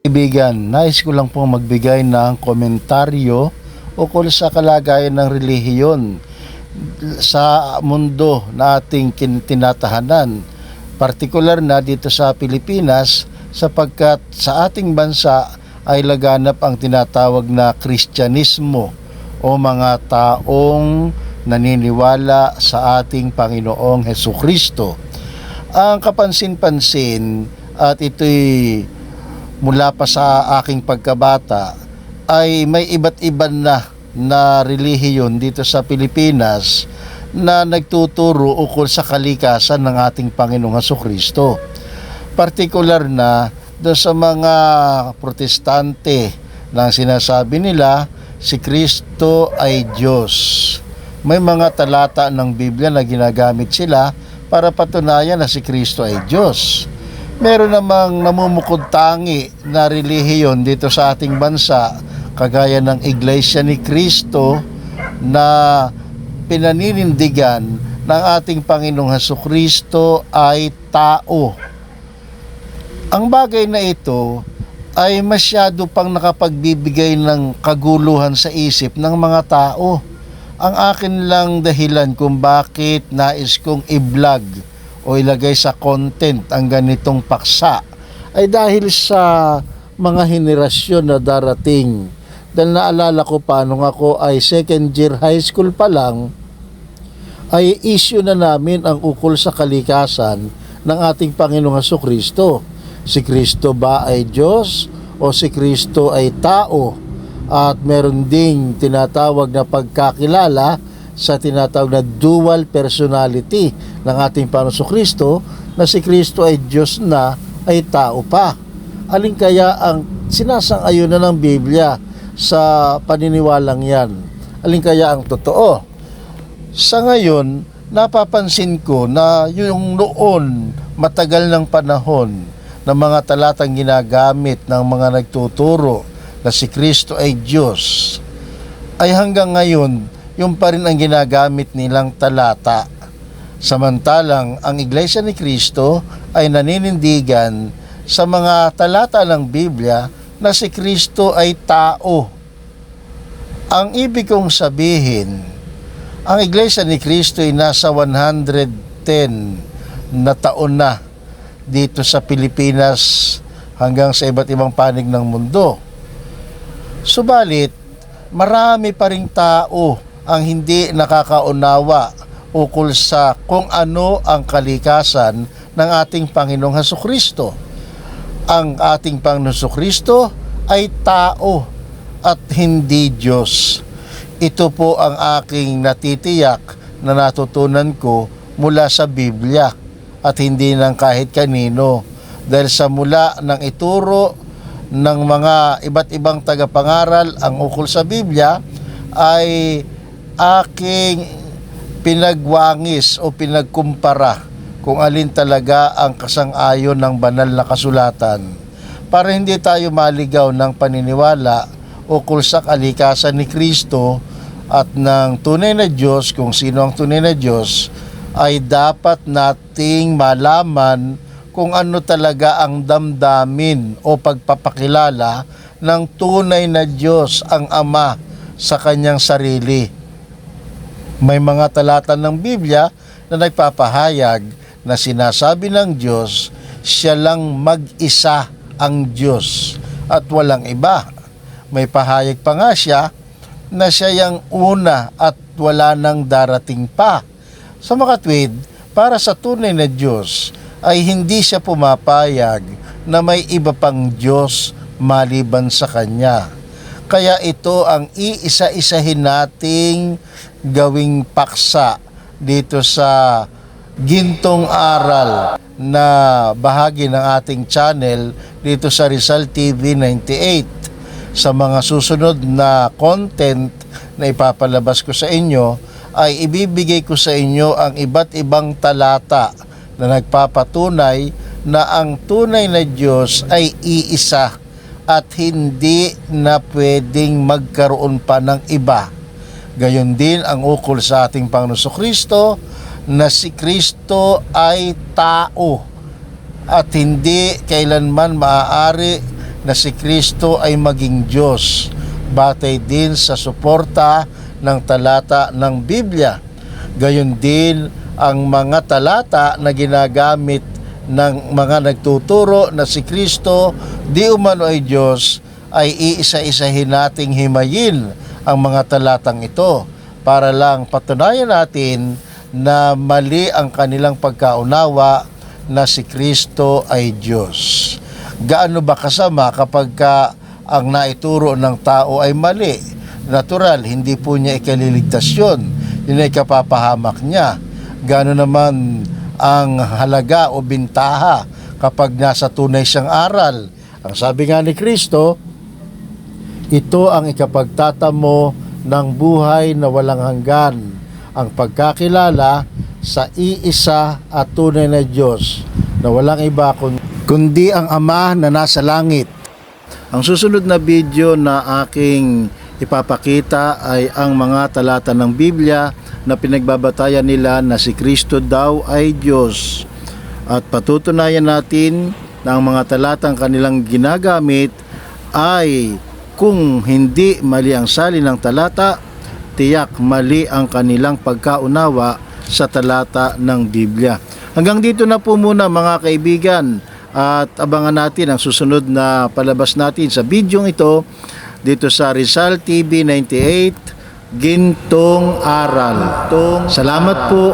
Ibigan, nais ko lang pong magbigay ng komentaryo ukol sa kalagayan ng relihiyon sa mundo na ating tinatahanan. Partikular na dito sa Pilipinas sapagkat sa ating bansa ay laganap ang tinatawag na Kristyanismo o mga taong naniniwala sa ating Panginoong Heso Kristo. Ang kapansin-pansin at ito'y mula pa sa aking pagkabata ay may iba't iban na na relihiyon dito sa Pilipinas na nagtuturo ukol sa kalikasan ng ating Panginoong Heso Kristo. Partikular na doon sa mga protestante na sinasabi nila si Kristo ay Diyos. May mga talata ng Biblia na ginagamit sila para patunayan na si Kristo ay Diyos meron namang namumukod tangi na relihiyon dito sa ating bansa kagaya ng Iglesia ni Cristo na pinaninindigan ng ating Panginoong Heso Kristo ay tao. Ang bagay na ito ay masyado pang nakapagbibigay ng kaguluhan sa isip ng mga tao. Ang akin lang dahilan kung bakit nais kong i-vlog o ilagay sa content ang ganitong paksa ay dahil sa mga henerasyon na darating. Dahil naalala ko pa nung ako ay second year high school pa lang, ay issue na namin ang ukol sa kalikasan ng ating Panginoong Heso Kristo. Si Kristo ba ay Diyos o si Kristo ay tao? At meron ding tinatawag na pagkakilala sa tinatawag na dual personality ng ating Panginoon Kristo na si Kristo ay Diyos na ay tao pa. Alin kaya ang sinasang-ayunan ng Biblia sa paniniwalang yan? Alin kaya ang totoo? Sa ngayon, napapansin ko na yung noon, matagal ng panahon, ng mga talatang ginagamit ng mga nagtuturo na si Kristo ay Diyos, ay hanggang ngayon, yung pa rin ang ginagamit nilang talata. Samantalang ang Iglesia ni Kristo ay naninindigan sa mga talata ng Biblia na si Kristo ay tao. Ang ibig kong sabihin, ang Iglesia ni Kristo ay nasa 110 na taon na dito sa Pilipinas hanggang sa iba't ibang panig ng mundo. Subalit, marami pa ring tao ang hindi nakakaunawa ukol sa kung ano ang kalikasan ng ating Panginoong Heso Kristo. Ang ating Panginoong Heso Kristo ay tao at hindi Diyos. Ito po ang aking natitiyak na natutunan ko mula sa Biblia at hindi ng kahit kanino. Dahil sa mula ng ituro ng mga iba't ibang tagapangaral ang ukol sa Biblia ay aking pinagwangis o pinagkumpara kung alin talaga ang kasang-ayon ng banal na kasulatan para hindi tayo maligaw ng paniniwala ukol sa kalikasan ni Kristo at ng tunay na Diyos kung sino ang tunay na Diyos ay dapat nating malaman kung ano talaga ang damdamin o pagpapakilala ng tunay na Diyos ang Ama sa kanyang sarili. May mga talata ng Biblia na nagpapahayag na sinasabi ng Diyos, siya lang mag-isa ang Diyos at walang iba. May pahayag pa nga siya na siya yung una at wala nang darating pa. Sa makatwid, para sa tunay na Diyos ay hindi siya pumapayag na may iba pang Diyos maliban sa Kanya. Kaya ito ang iisa-isahin nating gawing paksa dito sa gintong aral na bahagi ng ating channel dito sa Rizal TV 98. Sa mga susunod na content na ipapalabas ko sa inyo ay ibibigay ko sa inyo ang iba't ibang talata na nagpapatunay na ang tunay na Diyos ay iisa at hindi na pwedeng magkaroon pa ng iba. Gayon din ang ukol sa ating Panginoon Kristo na si Kristo ay tao at hindi kailanman maaari na si Kristo ay maging Diyos batay din sa suporta ng talata ng Biblia. Gayon din ang mga talata na ginagamit ng mga nagtuturo na si Kristo di umano ay Diyos ay iisa-isahin nating himayin ang mga talatang ito para lang patunayan natin na mali ang kanilang pagkaunawa na si Kristo ay Diyos. Gaano ba kasama kapag ka ang naituro ng tao ay mali? Natural, hindi po niya ikaliligtas yun. Yun ay kapapahamak niya. Gaano naman ang halaga o bintaha kapag nasa tunay siyang aral. Ang sabi nga ni Kristo, ito ang ikapagtatamo ng buhay na walang hanggan, ang pagkakilala sa iisa at tunay na Diyos na walang iba kun- kundi ang Ama na nasa langit. Ang susunod na video na aking ipapakita ay ang mga talata ng Biblia na pinagbabatayan nila na si Kristo daw ay Diyos. At patutunayan natin na ang mga talatang kanilang ginagamit ay kung hindi mali ang sali ng talata, tiyak mali ang kanilang pagkaunawa sa talata ng Biblia. Hanggang dito na po muna mga kaibigan at abangan natin ang susunod na palabas natin sa bidyong ito dito sa Rizal TV 98 Gintong Aral. Salamat po.